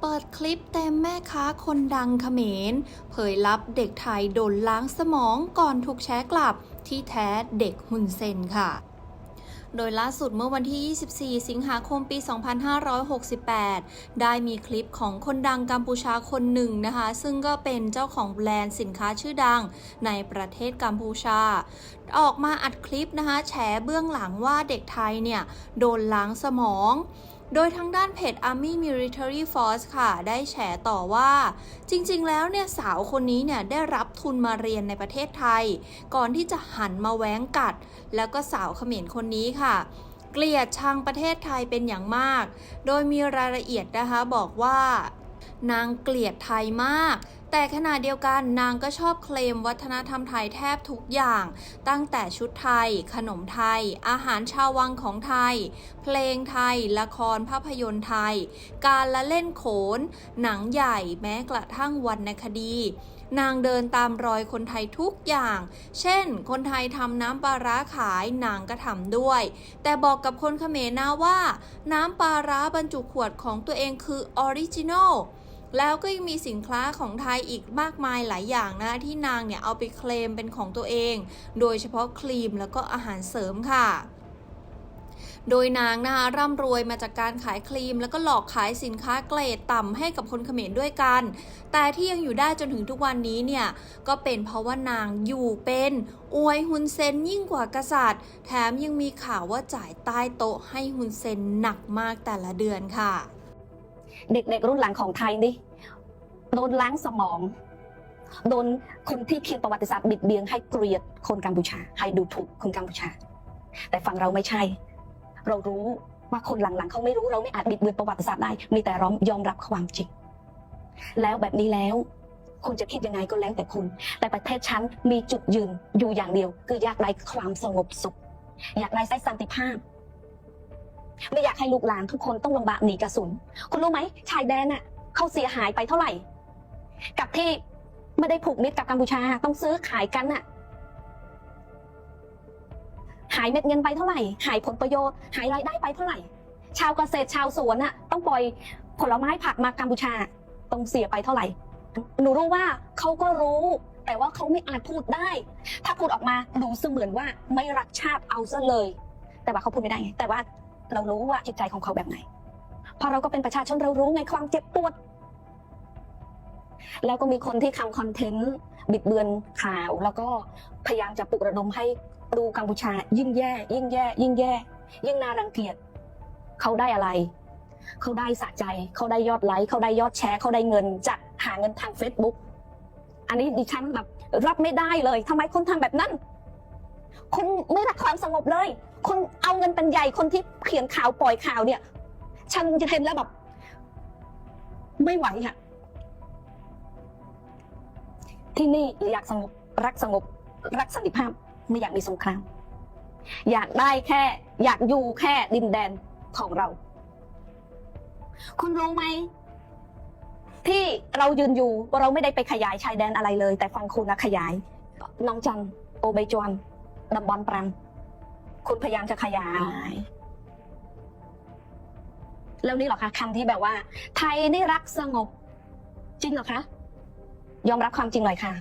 เปิดคลิปเต็มแม่ค้าคนดังเขมร เผยลับเด็กไทยโดนล้างสมองก่อนถูกแชร์กลับที่แท้เด็กฮุนเซนค่ะ โดยล่าสุดเมื่อวันที่ 24 สิงหาคมปี 2568 ได้มีคลิปของคนดังกัมพูชาคนหนึ่งนะคะ ซึ่งก็เป็นเจ้าของแบรนด์สินค้าชื่อดังในประเทศกัมพูชาออกมาอัดคลิปนะคะ แฉเบื้องหลังว่าเด็กไทยเนี่ย โดนล้างสมอง โดยทางด้านเพจ Army Military Force ค่ะ ได้แฉต่อว่า จริงๆ แล้วเนี่ยสาวคนนี้เนี่ยได้รับทุนมาเรียนในประเทศไทย ก่อนที่จะหันมาแว้งกัด แล้วก็สาวเขมรคนนี้ค่ะเกลียดชังประเทศไทยเป็นอย่างมาก โดยมีรายละเอียดนะคะบอกว่านางเกลียดไทยมาก แต่ขณะเดียวกันนางก็ชอบเคลมวัฒนธรรมไทยแทบทุกอย่าง ตั้งแต่ชุดไทย ขนมไทย อาหารชาววังของไทย เพลงไทย ละครภาพยนตร์ไทย การละเล่นโขน หนังใหญ่แม้กระทั่งวรรณคดี นางเดินตามรอยคนไทยทุกอย่าง เช่น คนไทยทำน้ำปลาร้าขายนางก็ทำด้วย แต่บอกกับคนเขมรนะว่า น้ำปลาร้าบรรจุขวดของตัวเองคือออริจินอล แล้วก็ยังมีสินค้าของไทยอีกมากมายหลายอย่างนะ ที่นางเนี่ยเอาไปเคลมเป็นของตัวเอง โดยเฉพาะครีมแล้วก็อาหารเสริมค่ะโดยนางนะคะร่ำรวยมาจากการขายครีม แล้วก็หลอกขายสินค้าเกรดต่ำให้กับคนเขมรด้วยกัน แต่ที่ยังอยู่ได้จนถึงทุกวันนี้เนี่ย ก็เป็นเพราะว่านางอยู่เป็นอวยฮุนเซนยิ่งกว่ากษัตริย์ แถมยังมีข่าวว่าจ่ายใต้โต๊ะให้ฮุนเซนหนักมากแต่ละเดือนค่ะ เด็กๆรุ่นหลังของไทยนี่โดนล้างสมอง โดนคนที่เขียนประวัติศาสตร์บิดเบียนให้เกลียดคนกัมพูชา ให้ดูถูกคนกัมพูชา แต่ฝั่งเราไม่ใช่ เรารู้ว่าคนหลังๆเขาไม่รู้เราไม่อาจบิดเบือนประวัติศาสตร์ได้ มีแต่เรายอมรับความจริง แล้วแบบนี้แล้วคุณจะคิดยังไงก็แล้วแต่คุณ แต่ประเทศฉันมีจุดยืนอยู่อย่างเดียว คืออยากได้ความสงบสุข อยากได้ไส้สันติภาพ ไม่อยากให้ลูกหลานทุกคนต้องลำบากหนีกระสุน คุณรู้ไหมชายแดนน่ะเขาเสียหายไปเท่าไหร่ กับที่ไม่ได้ผูกมิตรกับกัมพูชาต้องซื้อขายกันน่ะ หายเม็ดเงินไปเท่าไหร่ หายผลประโยชน์ หายรายได้ไปเท่าไหร่ ชาวเกษตรชาวสวนน่ะ ต้องปล่อยผลไม้ผักมากัมพูชาต้องเสียไปเท่าไหร่ หนูรู้ว่าเขาก็รู้ แต่ว่าเขาไม่อาจพูดได้ ถ้าพูดออกมาดูเสมือนว่าไม่รักชาติเอาซะเลย แต่ว่าเขาพูดไม่ได้ไงแต่ว่า เรารู้ว่าจิตใจของเขาแบบไหนพราะเราก็เป็นประชาชนเรารู้ไงความเจ็บปวด แล้วก็มีคนที่ทำคอนเทนต์บิดเบือนข่าว แล้วก็พยายามจะปลุกระดมให้ดูกัมพูชา ยิ่งแย่ ยิ่งแย่ ยิ่งแย่ ยิ่งน่ารังเกียจเขาได้อะไร เขาได้สะใจ เขาได้ยอดไลค์เขาได้ยอดแชร์เขาได้เงินจากหาเงินทาง Facebook อันนี้ดิฉันแบบรับไม่ได้เลยทำไมคนทำแบบนั้นคุณไม่รักความสงบเลย คุณเอาเงินเป็นใหญ่คนที่เขียนข่าวปล่อยข่าวเนี่ยฉันจะเห็นแล้วแบบ ไม่ไหวค่ะ ที่นี่อยากสงบรักสงบ รักสันติภาพ ไม่อยากมีสงคราม อยากได้แค่ อยากอยู่แค่ดินแดนของเรา คุณรู้ไหม ที่เรายืนอยู่เราไม่ได้ไปขยายชายแดนอะไรเลย แต่ฟังคุณนะขยาย น้องจันโอเบจวนดำบอลปรัง คุณพยายามจะขยาย แล้วนี่เหรอคะคำที่แบบว่า ไทยนี่รักสงบ จริงเหรอคะ ยอมรับความจริงหน่อยค่ะ